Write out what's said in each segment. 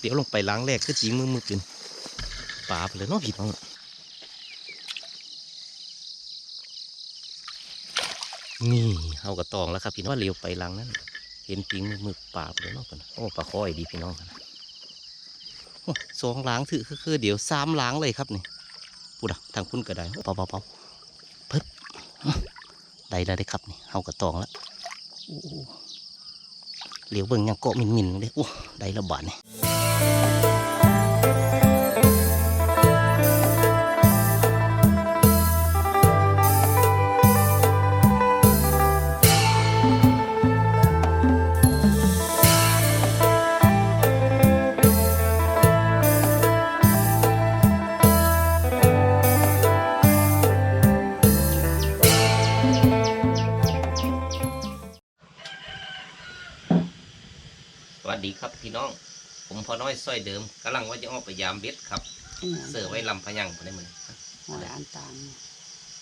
เดี๋ยวลงไปล้างแรกก็จีมือมือกินปลาไปเลยเนาะพี่น้องนี่เอากระตองแล้วครับพี่น้องว่าเลี้ยวไปล้างนั้น เห็นปิงมือมือปลาไปเลยเนาะกันโอ้ปลาคอยดีพี่น้องกันโอ้สองล้างถือคือคือเดี๋ยวสามล้างเลยครับนี่พูดอะทางคุณก็ได้เปล่าเปล่าเป่าเพิ่ได้แล้วได้ครับนี่เอากระตองแล้ว เหลียวเบิ่งยังเกาะมินมินเลยโอ้ได้ระบาดเนี่ย อน้อยส้อยเดิมกำลังว่าจะออกไปยามเบ็ดครับ เสือไว้ลำพะยังพอได้มือหอยอันตาง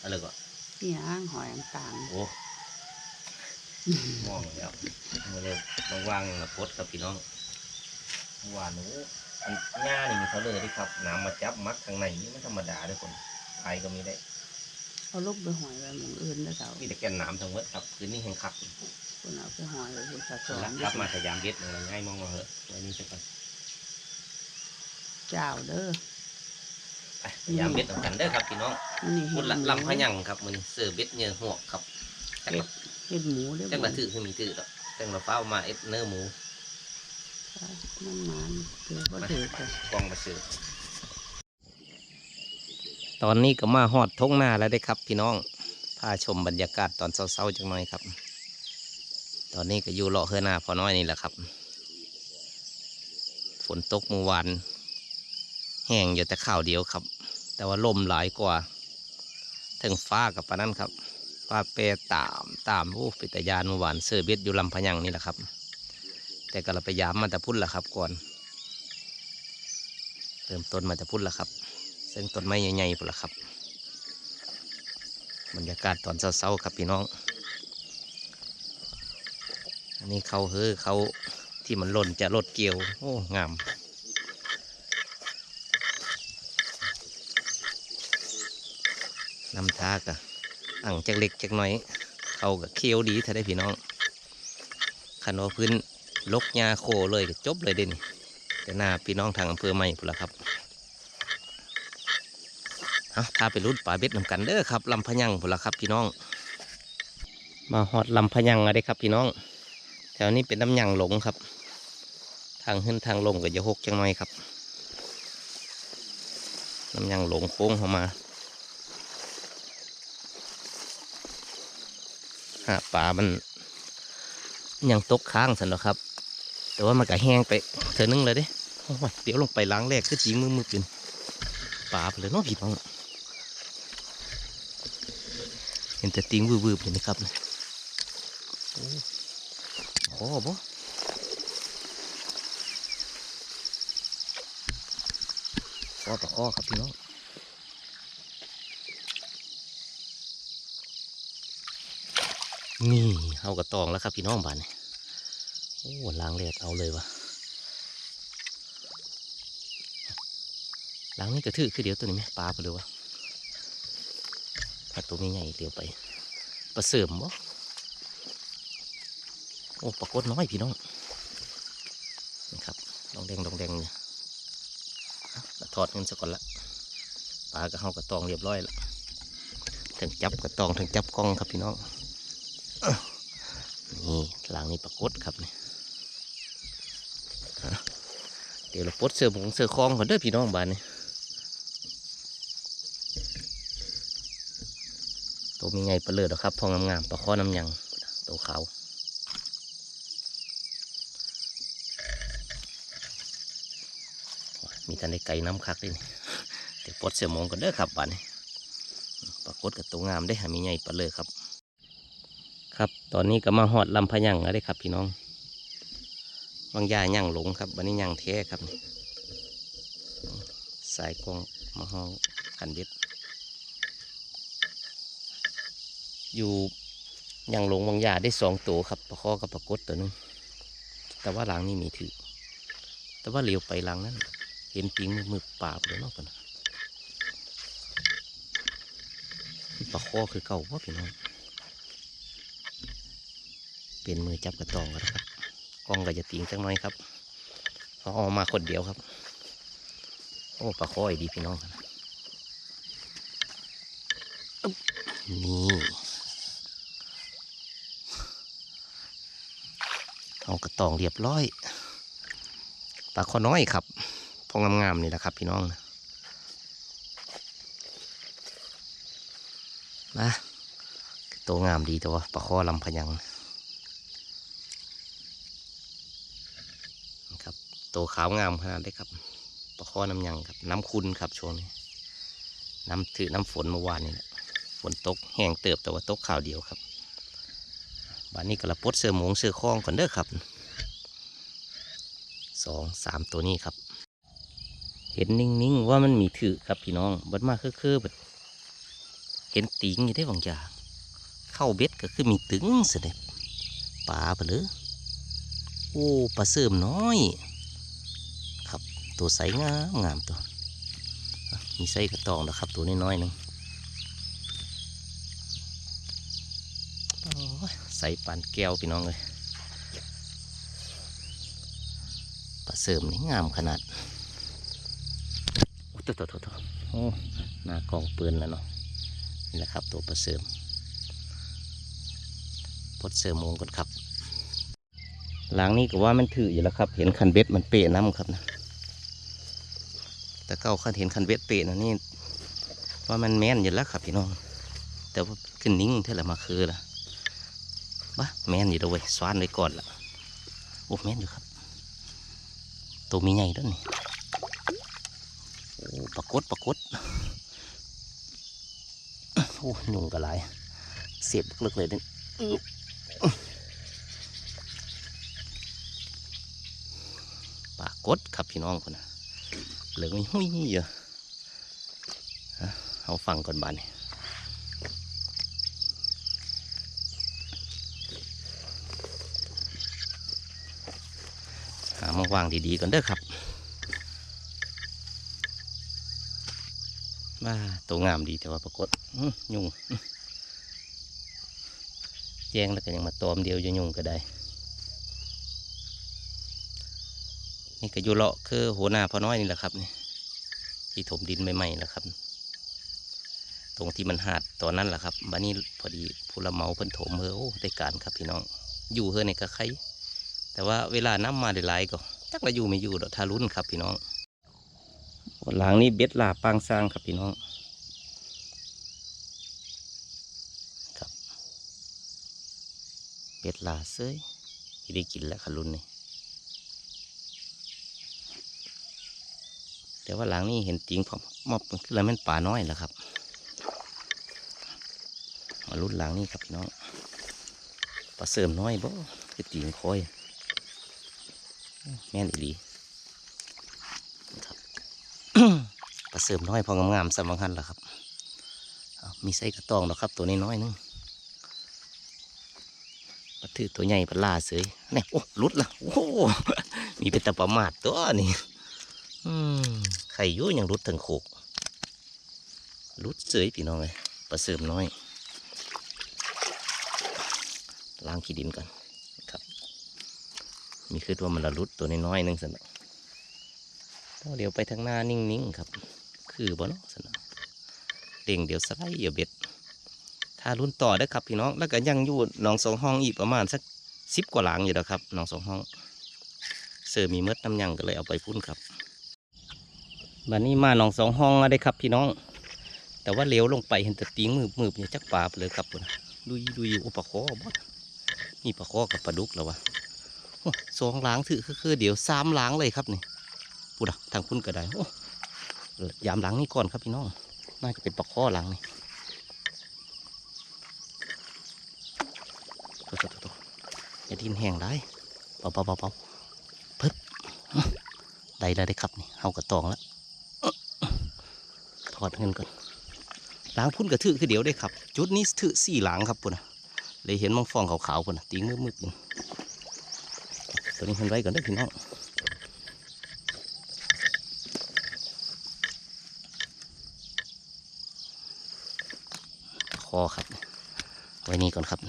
อะไรก็พี่อ้างหอยอันตางโอ้มองแล้วมาเลยต้องวางระพดครับพี่น้องหวานโอ้อันหญ้านี่มีเขาเลยที่ครับน้ำมาจับมัดข้างในนี่ไม่ธรรมดาเลยคนไทยก็มีได้เอาลูกไปหอยไว้หมองอื่นแล้วเจ้ามีแต่แกนน้ำทั้งหมดครับคืนนี้แห่งคักคนเอาไปหอยไว้บนสะสรับมรับมาสยามเบ็ดเลยง่ายมองมาเหอะไว้นี่สักก่อน เจ้าเด้อไปสยามเบ็ดต้องกันเด้อครับพี่น้องนี่มุเห็ดดละหมูลำพะยังครับมันเสือเบ็ดเนื้อหวกครับจักเห็ละดเห็ดหมูเด้อจังละถือคือมีถือดอกจังละเฝ้ามาเอ็ดเนื้อหมูมันมันถือว่าถือกันกองมาซื้อตอนนี้ก็มาฮอดทงหน้าแล้วได้ครับ พี่น้องพาชมบรรยากาศตอนเช้าๆจังหน่อยครับ ตอนนี้ก็อยู่เลาะเฮือหน้าพอน้อยนี่แหละครับ ฝนตกเมื่อวาน แห้งอยู่แต่ข่าวเดียวครับ แต่ว่าลมหลายกว่า ถึงฟ้ากับปานั้นครับฟ้าเปรตามตามโอ้ป็นตยานเมื่อวานเสือเบ็ดอยู่ลำพยังนี่แหละครับ แต่ก็เราไปยามมาแต่พุ่นละครับก่อน เริ่มต้นมาแต่พุ่นละครับ ซึ่งต้นไม้ใหญ่ๆพุ่นละครับ บรรยากาศตอนเช้าๆครับพี่น้อง อันนี้เขาเฮ้อเขาที่มันหล่นจะรดเกี่ยว โอ้งาม นำทากะอ่างจากเล็กจากน้อย เขากับเคี้ยวดีถ้าได้พี่น้องคันว่าพื้นลกหญ้าโคเลยจบเลยเด่นแต่หน้าพี่น้องทางอำเภอใหม่พุ่นละครับเอาถ้าไปรุดป่าเบ็ดนำกันเด้อครับลำพะยังพุ่นละครับพี่น้อง มาหอดลำพะยังอะไรครับพี่น้อง แถวนี้เป็นน้ำยังหลงครับ ทางขึ้นทางลงก็จะหกจังหน่อยครับน้ำยังหลงโค้งเข้ามา ป่ามันยังตกค้างสันหรอครับ แต่ว่ามันก็แห้งไปเถอนึงเลยเด้ยเดี๋ยวลงไปล้างแรกก็จีมือมือกินป่าไปเลยเนาะพี่น้องเห็นแต่ติงวืบๆอยู่นะครับเนี่ยโอ้ขอบ่ขอต่อข้อครับพี่น้อง นี่เอากระตองแล้วครับพี่น้องบ้านนี่โอ้ล้างเลือดเอาเลยวะล้างนี่กระทือคือเดี๋ยวตัวนี้ไหมปลาไปเลยวะถ้าตัวนี้ใหญ่เดี๋ยวไปปลาเสริมบ่โอ้ปลากดน้อยพี่น้องนี่ครับดองแดงดองแดงเนี่ยถอดเงินซะก่อนละปลาก็เข้ากระตองเรียบร้อยและถึงจับกระตองถึงจับกล้องครับพี่น้อง นี่ล้างนี่ปลากดครับนี่เดี๋ยวเราปลดเสือหมงเสือคลองก่อนเด้อพี่น้องบ้านนี่ตัวมีไงปลาเลือดหรอครับพองงามๆปลาข้อน้ำยังตัวขาวมีแต่ในไก่น้ำคักเลยนี่เดี๋ยวปลดเสือหมงก่อนเด้อครับบ้านนี้ปรากฏกับตัวงามได้หามีไงปลาเลือครับครับ ตอนนี้ก็มาหอดลำพะยังแล้วได้อครับ พี่น้องบางยาย่างหลงครับวันนี้ย่างแท้ครับสายกองมาห้องขันเบ็ดอยู่ย่างหลงบางยาได้สองตัวครับปลาข้อกับปลากดตัวหนึงแต่ว่าหลังนี่มีถือแต่ว่าเหลียวไปหลังนั้น เห็นปิงมือป่าบเลยนาะกันปลาคอคือเก่าว่าพี่น้อง เปลี่ยนมือจับกระตองกันครับกล้องก็จะติงจังน้อยครับเพราะเอามาคนเดียวครับ โอ้ปลาค้อยดีพี่น้องนี่เอากระตองเรียบร้อยปลาคอน้อยครับพองงามๆนี่แหละครับพี่น้องนะมาตัวงามดีตัวปลาคอลำพยังนะ ตัวขาวงามขนาดได้ครับปลาคอน้ำยังครับ น้ำคุณครับช่วงนี้ น้ำถือน้ำฝนเมื่อวานนี่แหละฝนตกแห้งเติบแต่ว่าตกข่าวเดียวครับบ้านนี้กระปดเสือหมงเสือคล้องก่อนเด้อครับสองสามตัวนี้ครับ เห็นนิ่งๆว่ามันมีถือครับพี่น้องบัดมาคือคือแบบเห็นติงอยู่ได้บางอย่างเข้าเบ็ดก็คือมีตึงเสด็จปลาไปเลยโอ้ปลาเสริมน้อย ตัวใสงามงามตัว มีไส้กระตองนะครับ ตัวน้อยๆนึงใสปานแก้วพี่น้องเลยปลาเสริมนี่งามขนาดโอ้ตัวตัวตัวตัวโอ้หน้ากองปืนแล้วเนาะนี่แหละครับตัวปลาเสริมพดเสริมมงก่อนครับหลังนี้ก็ว่ามันถืออยู่แล้วครับ เห็นคันเบ็ดมันเปะน้ำครับนะ แต่เก้าขันเห็นคันเบ็ดเปะนะนี่ว่ามันแม่นอยู่แล้วครับพี่น้อง แต่ว่าขึ้นนิ่งเท่าไหร่มาคือละบ้าแม่นอยู่แล้วยสวานไว้ก่อนละโอ้แม่นอยู่ครับ ตัวมีใหญ่ด้วยนี่โอ้ปรากฏปรากฏโอ้หนุ่งกระไรเสียบลึกเลยเด้อปรากฏครับพี่น้องคนนะ เหลืองมีหุ้ยเยอะเอาฟังก่อนบานนี่หามาวางดีๆก่อนเด้อครับว่าตัวงามดีแต่ว่าปรากฏยุงแจ้งแล้วก็ยังมาตอมเดียวจะยุงก็ได้ นี่ก็อยู่เลาะคือหัวหน้าพ่อน้อยนี่แหละครับนี่ที่ถมดินใหม่ๆแล้วครับ ตรงที่มันหาดตอนนั้นแหละครับบ้านนี้พอดีผู้ละเมาเพิ่นถมเฮอโอ้ได้การครับพี่น้อง อยู่เฮอในกระไคแต่ว่าเวลาน้ำมาได้หลายก็จักละอยู่ไม่อยู่ดอกทารุนครับพี่น้องหลังนี้เบ็ดลาปางสร้างครับพี่น้องครับเบ็ดลาเซยที่ได้กินแล้วขลุนนี่ แต่ว่าหลังนี้เห็นติงผมมอบคืออะไรมันป่าน้อยแล้วครับ มาลุ้นหลังนี้ครับน้องปลาเสริมน้อยบ่คือติงคอย แม่นอีหลีปลาเสริมน้อยพองามๆสำคัญล่ะครับมีไส้กระตองดอครับ ตัวน้อยๆนึงปลาถือตัวใหญ่ปลาล่าเสยนี่โอ้ลุดละโอ้มีเป็นตะประมาทตัวนี่ ไข่ยุ่ยังหลุดถึงโขกหลุดเสยพี่น้องเลยปลาเสริมน้อยล้างขี้ดินก่อนครับ มีคือว่ามันละหลุดตัวน้อยๆนึงสนะเดี๋ยวไปทางหน้านิ่งๆครับ คือบ่เนาะสนะเด้งเดี๋ยวสไลด์เดี๋ยวเบ็ดถ้ารุ่นต่อได้ครับพี่น้องแล้วก็ยังอยู่หนองสองห้องอีกประมาณสักสิบกว่าหลังอยู่แล้วครับหนองสองห้องเสือมีเมดน้ำยังก็เลยเอาไปพุ่นครับ บัดนี้มาหนองสองห้องแล้วได้ครับพี่น้อง แต่ว่าเลี้ยวลงไปเห็นแต่ตีงมือมือเนี่ยจักปลาเลยครับพุ่นดูยดูยอุปลาคอบดนี่ปลาคอกับปลาดุกแล้ววะสองล้างถือคือเดี๋ยวสามล้างเลยครับนี่พูดอะทางคุณก็ได้โอ้ยามหลังนี่ก่อนครับพี่น้อง น่าจะเป็นปลาข้อหลังนี่ตัวตัวตัวอย่าดินแห้งได้เบาเบาเบาเบาเพิ่มได้แล้วได้ครับนี่เอากระตองแล้ว อดเงินก่อนหลังพุ่นกระถือคือเดี๋ยวได้ครับ จุดนี้ถือสี่หลังครับปุ่นเลยเห็นมังฟองขาวๆปุ่นตีมืดมืดปุ่งตัวนี้เห็นไรก่อนได้พี่น้องคอครับ ไว้นี่ก่อนครับ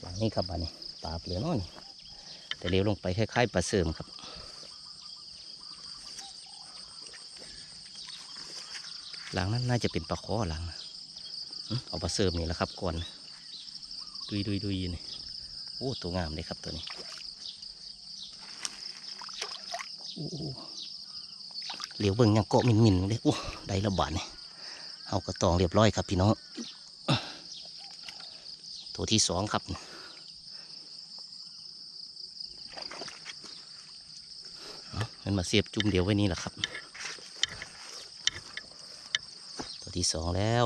หลังนี้ครับบ้านนี้ปลาเปลือกน้อยแต่เลี้ยวลงไปคล้ายๆปลาเสริมครับ หลังนั้นน่าจะเป็นปลาคอหลังเอาปลาเสริมนี่แหละครับก่อนดุยดุยดุยนี่โอ้ตัวงามเลยครับตัวนี้โอ้เหลียวเบิ่งยังเกาะมินมินเลยโอ้ได้ระบาดเนี่ยเอากระตองเรียบร้อยครับพี่น้องตัวที่สองครับเอามันมาเสียบจุ่มเดียวไว้นี่แหละครับ ตัว ที่สองแล้ว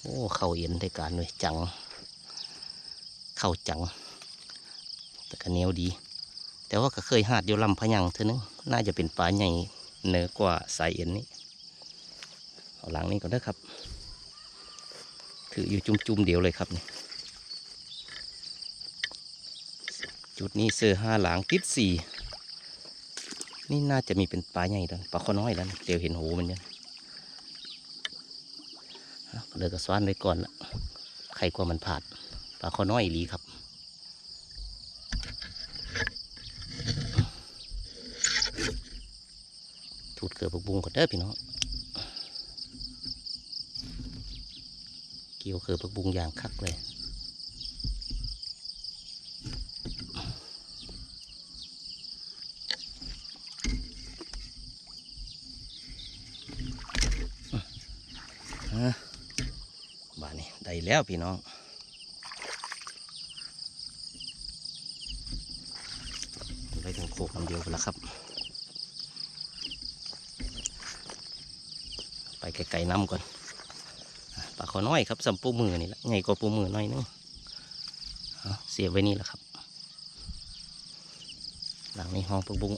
โอ้ เข่าเย็นได้การเลยจัง เข่าจัง แต่ก็เนียวดี แต่ว่าก็เคยหาดอยู่ลำพะยังเท่านึงน่าจะเป็นปลาใหญ่เหนือกว่าสายเอ็นนี้เอาหลังนี้ก่อนนะครับ ถืออยู่จุ่มๆเดียวเลยครับนี่จุดนี้เสือห้าหลังติดสี่นี่น่าจะมีเป็นปลาใหญ่แล้วปลาข้อน้อยแล้วเดี๋ยวเห็นหูมันเนี่ย เอาก็เลยกระสวานไว้ก่อนละใครกลัวมันผาดปลาคอน้อยหลีครับถูดเกลือบักบุงก่อนเด้อพี่น้องเกี่ยวเกลือบักบุงอย่างคักเลย อะ บ้านนี้ได้ แล้วพี่น้องไปถึงโคกคำเดียวแล้วครับ ไปไกลๆน้ำก่อนปลาขอน้อยครับสัมปูมือนี่แหละใหญ่กว่าปูมือหน้อยนึงเสียบไว้นี่แหละครับ หลังนี้ห้องปลาบุ้ง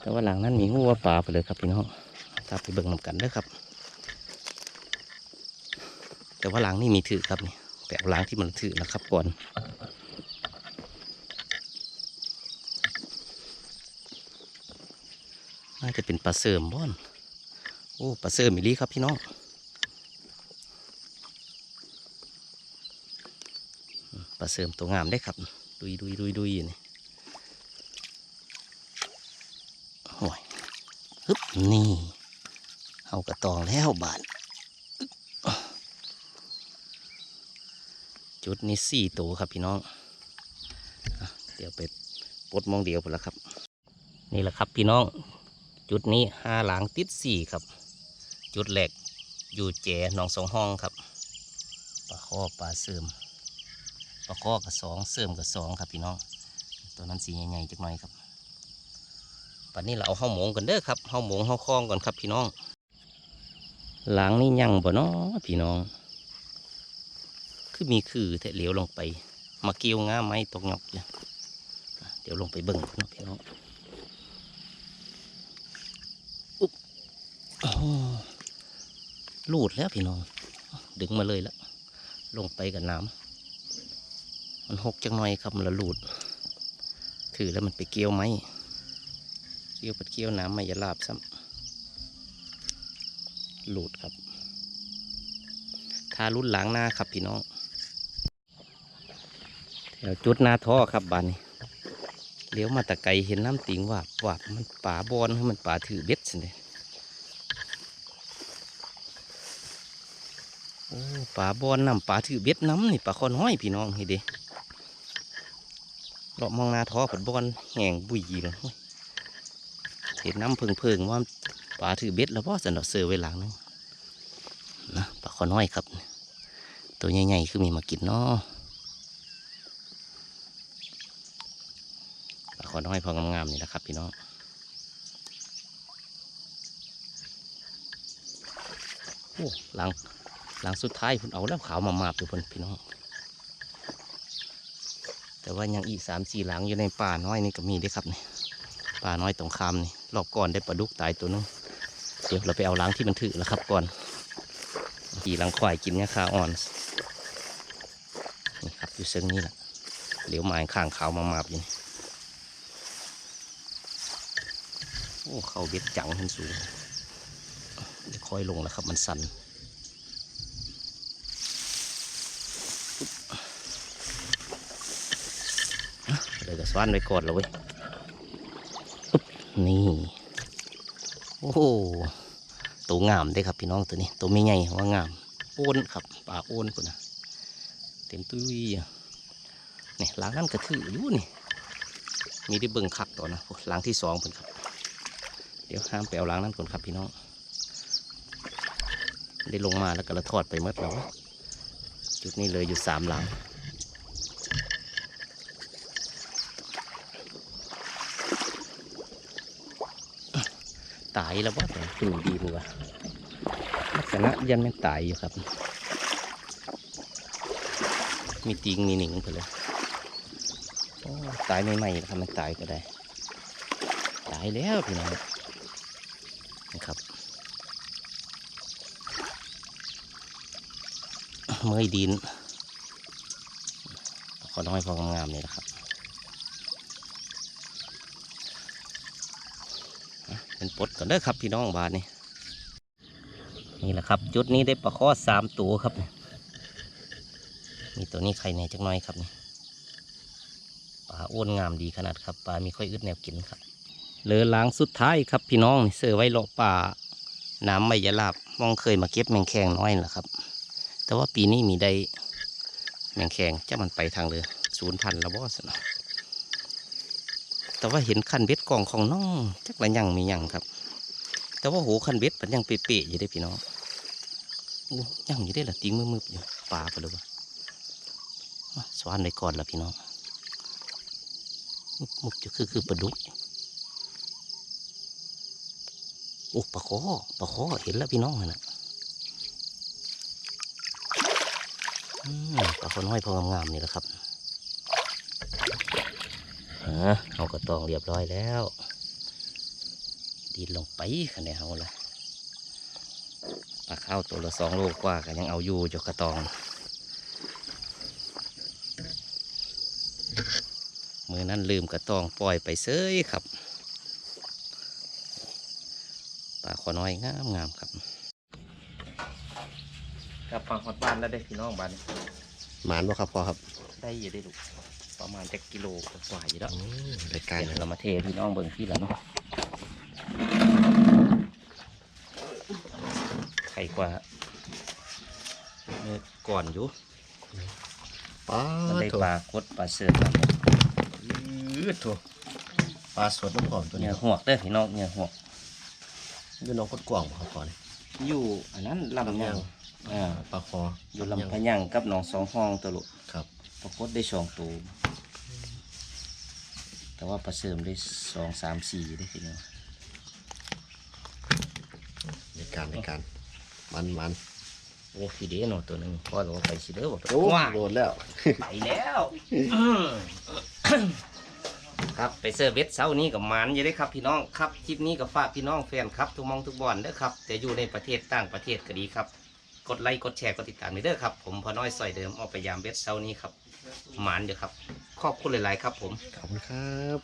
แต่ว่าหลังนั้นมีหัวปลาไปเลยครับพี่น้องตาไปเบิ่งนำกันเด้อครับ แต่ว่าหล้างนี่มีถือครับนี่แต่เอาล้างที่มันถือนะครับก่อนน่าจะเป็นปลาเสริมบ้อนโอ้ปลาเสริมมิลีครับพี่น้องปลาเสริมตัวงามได้ครับ ดุยดุยดุยดุยนี่โอ้ยฮึบนี่เอากระตองแล้วบาท จุดนี้สี่ตัวครับพี่น้อง เดี๋ยวไปปลดมองเดียวไปแล้วครับ นี่แหละครับพี่น้อง จุดนี้ห้าหลังติดสี่ครับ จุดแหลกอยู่แจหนองสองห้องครับปลาข้อปลาเสื่อมปลาข้อกับสองเสื่อมกับสองครับพี่น้อง ตัวนั้นสีใหญ่ๆจักหน่อยครับปันนี้เราเอาห้าหมงกันเด้อครับห้าหมงห้าคล้องก่อนครับพี่น้องหลังนี่ยังบ่เนาะพี่น้อง คือมีคือแต่เหลียวลงไป มาเกี่ยวง่าไม้ตกหยอกเลยเดี๋ยวลงไปเบิ่งก่อนเนาะพี่น้องอุ๊บลูดแล้วพี่น้อง ดึงมาเลยละลงไปกับน้ำมันหกจังหน่อยครับมันละลูดถือแล้วมันไปเกี่ยวไม้เกี่ยวปัดเกี่ยวน้ำไม่ยาลาบซ้ำลูดครับ ทารุ่นหล้างหน้าครับพี่น้อง แถวจุดหนาท่อครับบานนี้เลี้ยวมาตะไกเห็นน้ำติงว่าบวามันป่าบอนให้มันป่าถือเบ็ดสิเนี่ยโอ้ป่าบอนน้ำป่าถือเบ็ดน้ำนี่ป่าคอน้อยพี่น้องเฮ้เด้เลามองหนาท่อผัดบอนแห้งบุยเลยเห็นน้ำเพิงเพิงว่าป่าถือเบ็ดแล้วพ่อสนอเสือไว้หลังนึงนะป่าคอน้อยครับ ตัวใหญ่ๆคือมีมากินเนาะ ปลา ขอน้อยพองามๆนี่แหละครับพี่น้องโอ้หลังหลังสุดท้ายคุณเอาแล้วขาวมามาบอยู่พิ่นพี่น้อง แต่ว่ายังอีกสามสี่หลังอยู่ในป่าน้อยนี่ก็มีด้วยครับนี่ป่าน้อยตรงคามนี่รอบก่อนได้ปลาดุกตายตัวนึงเดี๋ยวเราไปเอาหลังที่มันถือแล้วครับก่อนขี่หลังควายกินเนี่ยคาอ่อนนี่ครับอยู่เส้นนี้แหละเหลียวไม้ข้างขาวมามาบอยู่ โอ้ เข้าเบ็ดจังขึ้นสูงค่อยลงแล้วครับมันสั่นอะเลยก็สว่านไว้ก่อนแล้วเว้ยนี่ โอ้โหตัวงามได้ครับพี่น้องตัวนี้ ตัวไม่ใหญ่ว่างาม โอนครับปลาโอนคนนะเต็มตุ้ยนี่ล้างนั่นกระถืออยู่นี่ มีได้เบิ่งคักต่อนะโอ้ล้างที่สองเพิ่นครับ เดี๋ยวห้ามไปเอาล้างนั่นก่อนครับพี่น้อง ได้ลงมาแล้วก็ละทอดไปเมื่อแล้วจุดนี้เลยอยู่สามหลังตายแล้วว่าแต่ขึ้นดีบัวลักษณะยันไม่ตายอยู่ครับ มีติงมีหนิงไปเลยตายใหม่ๆนะครับมันตายก็ได้ ตายแล้วพี่น้องนะครับ เมื่อยดินขอน้อยพองามๆนี่แหละครับเป็นปดก่อนเด้อครับพี่น้องบาทนี่นี่แหละครับ จุดนี้ได้ปลาข้อสามตัวครับมีตัวนี้ไข่ในจักน้อยครับนี่ปลาอ้วนงามดีขนาดครับปลามีค่อยอึดแนวกินครับ เลือล้างสุดท้ายครับพี่น้องเสือไว้เลาะป่าน้ำไม่ยะลาบมองเคยมาเก็บแมงแคงน้อยนั่นแหละครับ แต่ว่าปีนี้มีได้แมงแคงจะมันไปทางเรือศูนย์พันละบอสนะแต่ว่าเห็นคันเบ็ดกองของน้องจักละยังมียังครับ แต่ว่าโหคันเบ็ดมันยังเป๊ะๆอยู่ได้พี่น้องอยังอยู่ได้ละติ้งมือๆอยู่ปลาไปเลยวะอะสวานไว้ก่อนละพี่น้องมุกมุกจะคือคือปลาดุกโอ้ปลาคอปลาคอเห็นแล้วพี่น้องนะ อืม ปลาคนห้อยพองามๆนี่แหละครับฮะเอากระตองเรียบร้อยแล้ว ดีดลงไปคะแนนเอาละปลาข้าวตัวละสองโลกว่ากันยังเอาอยู่จ้ากระตอง มือนั้นลืมกระตองปล่อยไปเซยครับ ปลาขอน้อยงามงามครับ กลับฟังฮอดบ้านแล้วได้พี่น้องบ้านหมานบ่ครับพ่อครับได้อยู่ได้ลูกประมาณจะกิโลกว่าๆอยู่แล้วรายการเดี๋ยวเรามาเทพี่น้องเบิ่งที่แล้วเนาะไข่กว่าเมื่อก่อนอยู่ปลามันได้ถั่วปลากดปลาเสือกครับยืดถั่วปลาสดน้ำหอมตัวเหนี้งื่อหวกเด้อพี่น้องเหงื่อหวกอยู่น้องกดกว่างบ่ครับพ่อนี่อยู่อันนั้นลำยัง อ่าปลาคออยู่ลำพะยังกับหนองสองห้องตัวลูกครับ ปรากฏได้สองตัวแต่ว่าปลาเสริมได้สองสามสี่ได้พี่น้องรายการรายการ มันมันโอ้พี่เด้เนาะตัวหนึงพ่อเราไปสิเด้อบอกโอ้ว้าโดนแล้ว ไปแล้วครับไปเซอร์เวสเช้านี้กับมันอยู่ได้ครับพี่น้องครับคลิปนี้กับฝากพี่น้องแฟนครับทุกหมองทุกบอนเด้อครับ แต่อยู่ในประเทศต่างประเทศก็ดีครับ กดไลค์กดแชร์กดติดตามนี่เด้อครับ ผมพอน้อยซอยเดิมออกไปยามเบสเช้านี้ครับหมานเด้อครับขอบคุณหลายๆครับ ผม ขอบคุณครับ